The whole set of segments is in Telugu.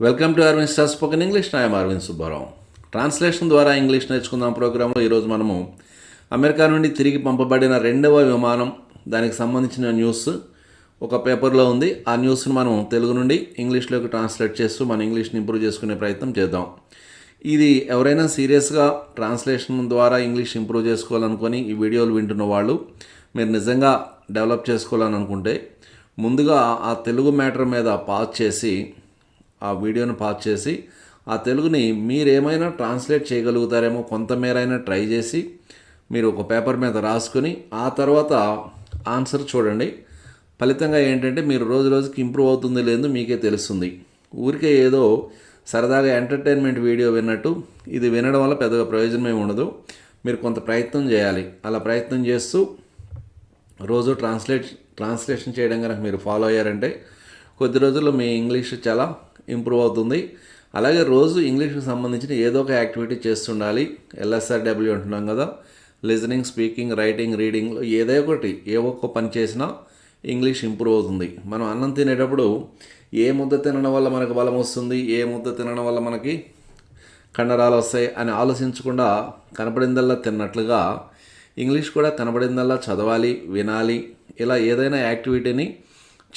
Welcome to Aravind star spoken English నాయం అరవింద్ సుబ్బారావు ట్రాన్స్లేషన్ ద్వారా ఇంగ్లీష్ నేర్చుకుందాం ప్రోగ్రాంలో ఈరోజు మనము అమెరికా నుండి తిరిగి పంపబడిన రెండవ విమానం దానికి సంబంధించిన న్యూస్ ఒక పేపర్లో ఉంది. ఆ న్యూస్ని మనం తెలుగు నుండి ఇంగ్లీష్లోకి ట్రాన్స్లేట్ చేస్తూ మన ఇంగ్లీష్ని ఇంప్రూవ్ చేసుకునే ప్రయత్నం చేద్దాం. ఇది ఎవరైనా సీరియస్గా ట్రాన్స్లేషన్ ద్వారా ఇంగ్లీష్ ఇంప్రూవ్ చేసుకోవాలనుకొని ఈ వీడియోలు వింటున్న వాళ్ళు మీరు నిజంగా డెవలప్ చేసుకోవాలని అనుకుంటే ముందుగా ఆ తెలుగు మ్యాటర్ మీద పాజ్ చేసి ఆ వీడియోని పాజ్ చేసి ఆ తెలుగుని మీరేమైనా ట్రాన్స్లేట్ చేయగలుగుతారేమో కొంతమేరైనా ట్రై చేసి మీరు ఒక పేపర్ మీద రాసుకొని ఆ తర్వాత ఆన్సర్ చూడండి. ఫలితంగా ఏంటంటే మీరు రోజు రోజుకి ఇంప్రూవ్ అవుతుంది లేదు మీకే తెలుస్తుంది. ఊరికే ఏదో సరదాగా ఎంటర్టైన్మెంట్ వీడియో విన్నట్టు ఇది వినడం వల్ల పెద్దగా ప్రయోజనం ఉండదు. మీరు కొంత ప్రయత్నం చేయాలి. అలా ప్రయత్నం చేస్తూ రోజు ట్రాన్స్లేట్ ట్రాన్స్లేషన్ చేయడం కనుక మీరు ఫాలో అయ్యారంటే కొద్ది రోజుల్లో మీ ఇంగ్లీష్ చాలా ఇంప్రూవ్ అవుతుంది. అలాగే రోజు ఇంగ్లీష్కి సంబంధించిన ఏదో ఒక యాక్టివిటీ చేస్తుండాలి. ఎల్ఎస్ఆర్డబ్ల్యూ అంటున్నాం కదా. లిజనింగ్ స్పీకింగ్ రైటింగ్ రీడింగ్లో ఏదో ఒకటి ఏ ఒక్క పని చేసినా ఇంగ్లీష్ ఇంప్రూవ్ అవుతుంది. మనం అన్నం తినేటప్పుడు ఏ ముద్ద తినడం వల్ల మనకు బలం వస్తుంది? ఏ ముద్ద తినడం వల్ల మనకి కండరాలు వస్తాయి? అని ఆలోచించకుండా కనపడిందల్లా తిన్నట్లుగా ఇంగ్లీష్ కూడా కనబడిందల్లా చదవాలి వినాలి. ఇలా ఏదైనా యాక్టివిటీని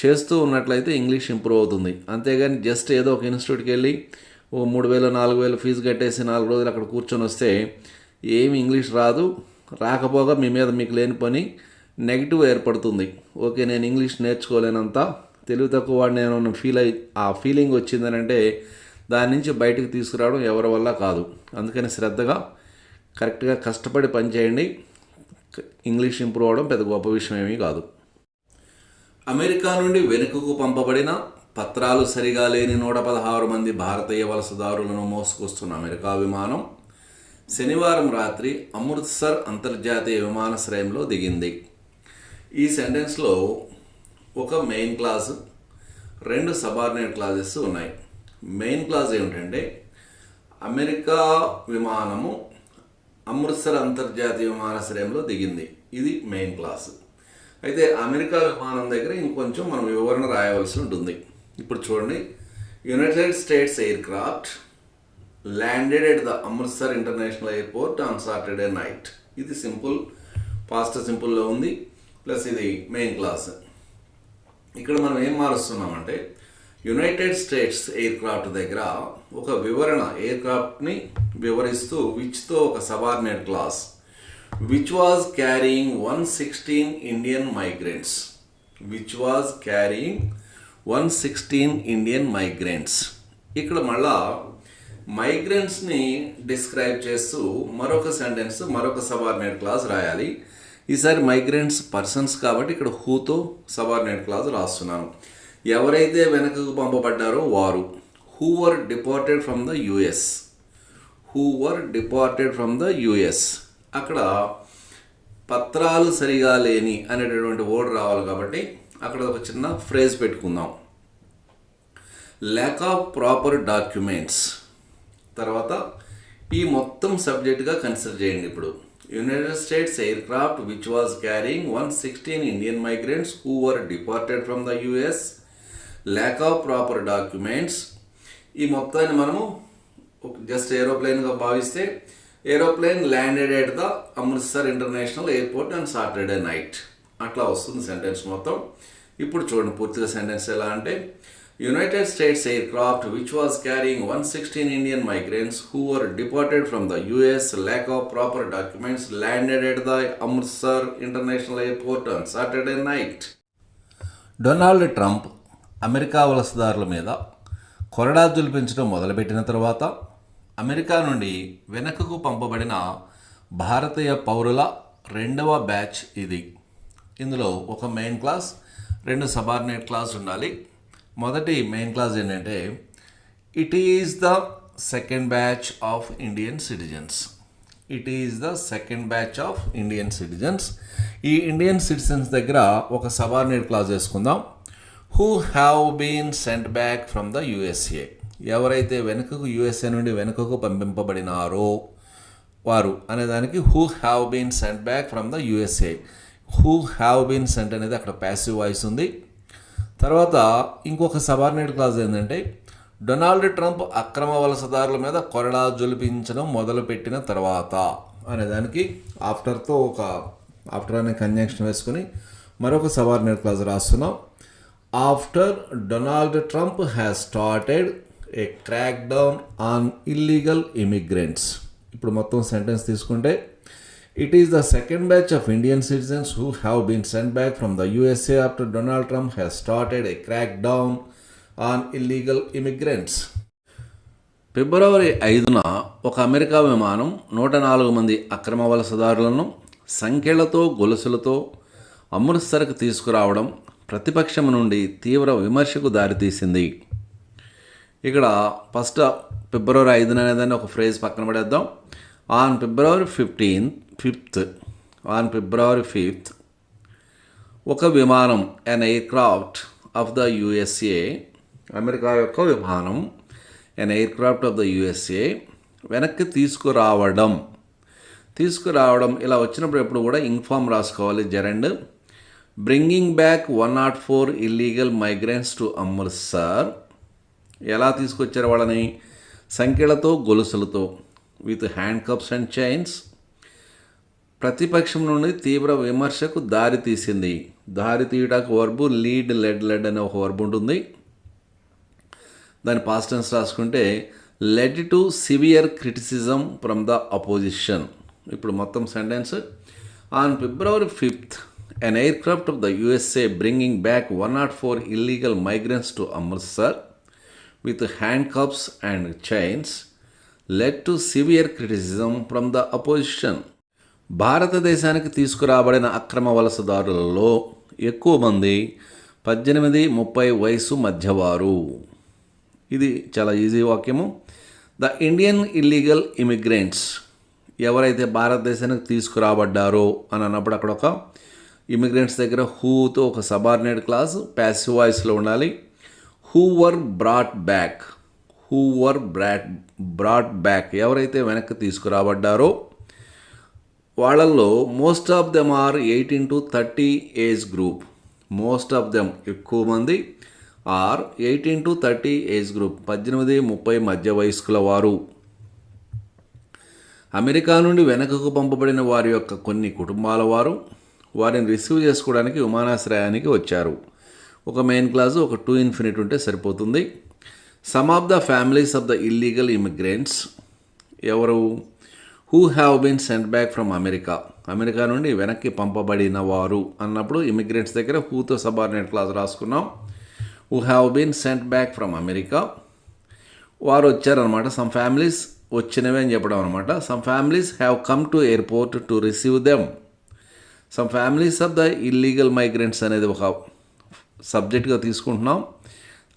చేస్తూ ఉన్నట్లయితే ఇంగ్లీష్ ఇంప్రూవ్ అవుతుంది. అంతేగాని జస్ట్ ఏదో ఒక ఇన్స్టిట్యూట్కి వెళ్ళి ఓ మూడు వేలు నాలుగు వేలు ఫీజు కట్టేసి నాలుగు రోజులు అక్కడ కూర్చొని వస్తే ఏమి ఇంగ్లీష్ రాదు. రాకపోగా మీ మీద మీకు లేని పని నెగిటివ్ ఏర్పడుతుంది. ఓకే నేను ఇంగ్లీష్ నేర్చుకోలేనంత తెలుగు తక్కువ వాడు నేను ఫీల్ అయి ఆ ఫీలింగ్ వచ్చిందనంటే దాని నుంచి బయటకు తీసుకురావడం ఎవరి వల్ల కాదు. అందుకని శ్రద్ధగా కరెక్ట్గా కష్టపడి పని చేయండి. ఇంగ్లీష్ ఇంప్రూవ్ అవడం పెద్ద గొప్ప విషయం ఏమీ కాదు. అమెరికా నుండి వెనుకకు పంపబడిన పత్రాలు సరిగా లేని నూట పదహారు మంది భారతీయ వలసదారులను మోసుకొస్తున్న అమెరికా విమానం శనివారం రాత్రి అమృత్సర్ అంతర్జాతీయ విమానాశ్రయంలో దిగింది. ఈ సెంటెన్స్లో ఒక మెయిన్ క్లాస్ రెండు సబార్డినేట్ క్లాజెస్ ఉన్నాయి. మెయిన్ క్లాజ్ ఏమిటంటే అమెరికా విమానము అమృత్సర్ అంతర్జాతీయ విమానాశ్రయంలో దిగింది. ఇది మెయిన్ క్లాస్. అయితే అమెరికా విమానం దగ్గర ఇంకొంచెం మనం వివరణ రాయవలసి ఉంటుంది. ఇప్పుడు చూడండి. United States aircraft landed at the Amritsar international airport on Saturday night ఇది సింపుల్ ఫాస్ట్ సింపుల్లో ఉంది. ప్లస్ ఇది మెయిన్ క్లాస్ ఇక్కడ మనం ఏం మారుస్తున్నామంటే యునైటెడ్ స్టేట్స్ ఎయిర్ క్రాఫ్ట్ దగ్గర ఒక వివరణ ఎయిర్ క్రాఫ్ట్ని వివరిస్తూ విచ్తో ఒక subordinate clause which was carrying one sixteen Indian migrants which was carrying one sixteen Indian migrants ఇక్కడ మళ్ళా మైగ్రెంట్స్ని డిస్క్రైబ్ చేస్తూ మరొక సెంటెన్స్ మరొక సబార్డినేట్ క్లాస్ రాయాలి. ఈసారి మైగ్రెంట్స్ పర్సన్స్ కాబట్టి ఇక్కడ హూతో సబార్డినేట్ క్లాస్ రాస్తున్నాను. ఎవరైతే వెనకకు పంపబడ్డారో వారు. Who were deported from the US who were deported from the US అక్కడ పత్రాలు సరిగా లేని అనేటటువంటి వర్డ్ రావాలి కాబట్టి అక్కడ ఒక చిన్న ఫ్రేజ్ పెట్టుకుందాం. ల్యాక్ ఆఫ్ ప్రాపర్ డాక్యుమెంట్స్ తర్వాత ఈ మొత్తం సబ్జెక్ట్గా కన్సిడర్ చేయండి ఇప్పుడు. United States aircraft which was carrying one sixteen Indian migrants who were deported from the US lack of proper documents ఈ మొత్తాన్ని మనము జస్ట్ ఏరోప్లేన్గా భావిస్తే aeroplane landed at the Amritsar international airport and Saturday night. అట్లా వస్తుంది సెంటెన్స్ మొత్తం. ఇప్పుడు చూడండి పూర్తిగా సెంటెన్స్ ఎలా అంటే United States aircraft which was carrying one sixteen Indian migrants who are deported from the US lack of proper documents landed at the Amritsar international airport on Saturday night Donald Trump America వలసదారుల మీద కొరడా జులిపించడం మొదలుపెట్టిన తర్వాత అమెరికా నుండి వెనకకు పంపబడిన భారతీయ పౌరుల రెండవ బ్యాచ్ ఇది. ఇందులో ఒక మెయిన్ క్లాస్ రెండు సబార్డినేట్ క్లాస్ ఉండాలి. మొదటి మెయిన్ క్లాస్ ఏంటంటే it is the second batch of Indian citizens it is the second batch of Indian citizens ఈ ఇండియన్ సిటిజన్స్ దగ్గర ఒక సబార్డినేట్ క్లాస్ వేసుకుందాం. Who have been sent back from the USA ఎవరైతే వెనుకకు యుఎస్ఏ నుండి వెనుకకు పంపింపబడినారో వారు అనేదానికి who have been sent back from the USA who have been sent అనేది అక్కడ ప్యాసివ్ వాయిస్ ఉంది. తర్వాత ఇంకొక సబార్డినేట్ క్లాజ్ ఏంటంటే డొనాల్డ్ ట్రంప్ అక్రమ వలసదారుల మీద కొరడా జొలిపించడం మొదలుపెట్టిన తర్వాత అనేదానికి ఆఫ్టర్తో ఒక ఆఫ్టర్ అనే కంజంక్షన్ వేసుకుని మరొక సబార్డినేట్ క్లాజ్ రాస్తున్నాం. After Donald Trump has started a crackdown on illegal immigrants ఇప్పుడు మొత్తం సెంటెన్స్ తీసుకుంటే it is the second batch of Indian citizens who have been sent back from the USA after Donald Trump has started a crackdown on illegal immigrants ఫిబ్రవరి ఐదున ఒక అమెరికా విమానం నూట నాలుగు మంది అక్రమ వలసదారులను సంఖ్యలతో గొలుసులతో అమృత్సర్కు తీసుకురావడం ప్రతిపక్షం నుండి తీవ్ర విమర్శకు దారితీసింది. ఇక్కడ ఫస్ట్ ఫిబ్రవరి ఐదున అనేదాన్ని ఒక ఫ్రేజ్ పక్కన పడేద్దాం. On February fifteen fifth on February fifth ఒక విమానం an aircraft of the USA America యొక్క విమానం an aircraft of the USA వెనక్కి తీసుకురావడం. తీసుకురావడం ఇలా వచ్చినప్పుడు ఎప్పుడు కూడా ఇన్ఫామ్ రాసుకోవాలి. Gerund bringing back one naught four illegal migrants to Amritsar ఎలా తీసుకొచ్చారు వాళ్ళని? సంఖ్యలతో గొలుసులతో. With handcuffs and chains ప్రతిపక్షం నుండి తీవ్ర విమర్శకు దారి తీసింది. దారి తీయడానికి వర్బు లీడ్ లెడ్ లెడ్ అనే ఒక వర్బు ఉంటుంది. దాని పాస్టెన్స్ రాసుకుంటే led to severe criticism from the opposition ఇప్పుడు మొత్తం sentence on February fifth an aircraft of the USA bringing back 104 illegal migrants to Amritsar. With handcuffs and chains led to severe criticism from the opposition. భారతదేశానికి తీసుకురాబడిన అక్రమ వలసదారులలో ఎక్కువ మంది పద్దెనిమిది ముప్పై వయసు మధ్యవారు. ఇది చాలా ఈజీ వాక్యము. ద ఇండియన్ ఇల్లీగల్ ఇమిగ్రెంట్స్ ఎవరైతే భారతదేశానికి తీసుకురాబడ్డారో అని అన్నప్పుడు అక్కడ ఒక ఇమిగ్రెంట్స్ దగ్గర హూతో ఒక సబార్డినేట్ క్లాస్ ప్యాసివ్ వాయిస్లో ఉండాలి. Who were brought back. Who were brought brought back. ఎవరైతే వెనక్కి తీసుకురాబడ్డారో వాళ్ళల్లో most of them are eighteen to thirty age group. Most of them ఎక్కువ మంది are eighteen to thirty age group. పద్దెనిమిది ముప్పై మధ్య వయస్కుల వారు. అమెరికా నుండి వెనకకు పంపబడిన వారి యొక్క కొన్ని కుటుంబాల వారు వారిని రిసీవ్ చేసుకోవడానికి విమానాశ్రయానికి వచ్చారు. ఒక మెయిన్ క్లాజ్ ఒక టూ ఇన్ఫినిట్ ఉంటే సరిపోతుంది. Some of the families of the illegal immigrants ఎవరు? Who have been sent back from America America నుండి వెనక్కి పంపబడిన వారు అన్నప్పుడు ఇమిగ్రెంట్స్ దగ్గర హూతో సబార్డినేట్ క్లాస్ రాసుకున్నాం. Who have been sent back from America వారు వచ్చారనమాట సమ్ ఫ్యామిలీస్ వచ్చినవి అని చెప్పడం అనమాట some families have come to airport to receive them some families of the illegal migrants అనేది ఒక సబ్జెక్ట్గా తీసుకుంటున్నాం.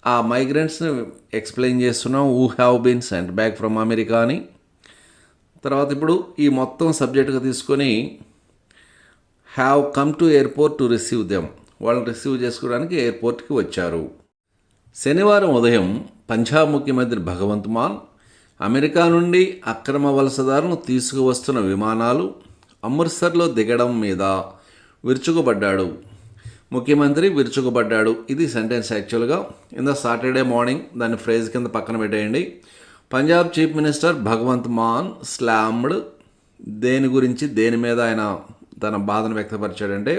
ఆ మైగ్రెంట్స్ని ఎక్స్ప్లెయిన్ చేస్తున్నాం. Who have been sent back from America అని. తర్వాత ఇప్పుడు ఈ మొత్తం సబ్జెక్టుగా తీసుకొని have come to airport to receive them. వాళ్ళని రిసీవ్ చేసుకోవడానికి ఎయిర్పోర్ట్కి వచ్చారు. శనివారం ఉదయం పంజాబ్ ముఖ్యమంత్రి భగవంత్ మాన్ అమెరికా నుండి అక్రమ వలసదారులను తీసుకువస్తున్న విమానాలు అమృత్సర్లో దిగడం మీద విరుచుకుపడ్డాడు. ముఖ్యమంత్రి విరుచుకుపడ్డాడు. ఇది సెంటెన్స్ యాక్చువల్గా ఇన్ ద సాటర్డే మార్నింగ్ దాని ఫ్రేజ్ కింద పక్కన పెట్టేయండి. Punjab chief minister Bhagwant Mann slammed దేని గురించి దేని మీద ఆయన తన బాధను వ్యక్తపరిచాడంటే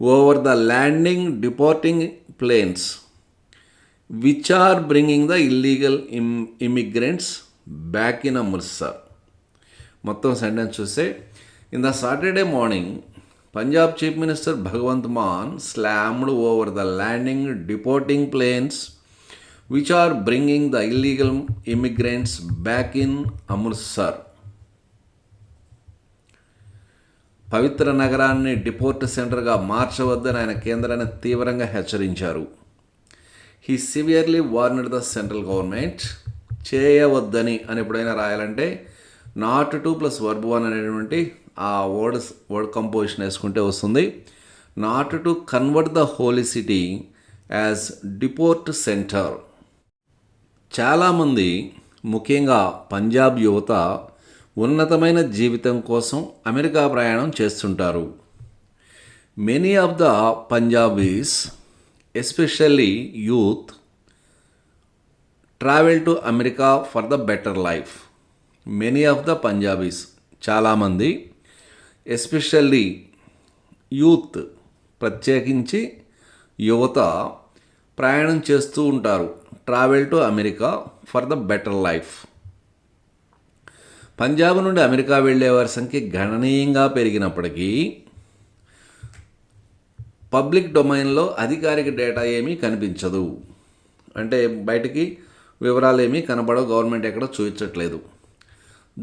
over the landing deporting planes which are bringing the illegal im immigrants back in Amritsar మొత్తం సెంటెన్స్ చూస్తే in the Saturday morning Punjab chief minister Bhagwant Mann slammed over the landing deporting planes which are bringing the illegal immigrants back in Amritsar పవిత్ర నగరాన్ని డిపోర్ట్ సెంటర్గా మార్చవద్దని ఆయన కేంద్రాన్ని తీవ్రంగా హెచ్చరించారు. He severely warned the central government చేయవద్దని అని ఎప్పుడైనా రాయాలంటే not to plus verb one అనేటువంటి ఆ వర్డ్ వర్డ్ కంపోజిషన్ వేసుకుంటే వస్తుంది. Not to convert the holy city as deport centre చాలామంది ముఖ్యంగా పంజాబ్ యువత ఉన్నతమైన జీవితం కోసం అమెరికా ప్రయాణం చేస్తుంటారు. Many of the Punjabis especially youth travel to America for the better life many of the Punjabis చాలామంది ఎస్పెషల్లీ యూత్ ప్రత్యేకించి యువత ప్రయాణం చేస్తూ ఉంటారు. Travel to America for the better life. Punjab నుండి అమెరికా వెళ్ళే వారి సంఖ్య గణనీయంగా పెరిగినప్పటికీ పబ్లిక్ డొమైన్లో అధికారిక డేటా ఏమీ కనిపించదు. అంటే బయటికి వివరాలు ఏమీ కనబడవు. గవర్నమెంట్ ఎక్కడ చూపించట్లేదు.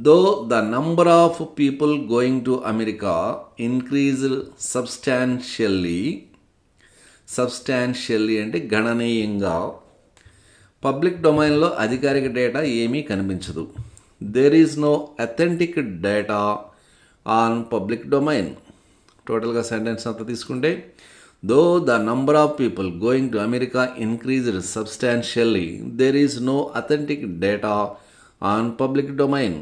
Though the number of people going to America increased substantially substantially అంటే గణనీయంగా పబ్లిక్ డొమైన్లో అధికారిక డేటా ఏమీ కనిపించదు. There is no authentic data on public domain టోటల్గా సెంటెన్స్ అంతా తీసుకుంటే though the number of people going to America increased substantially there is no authentic data on public domain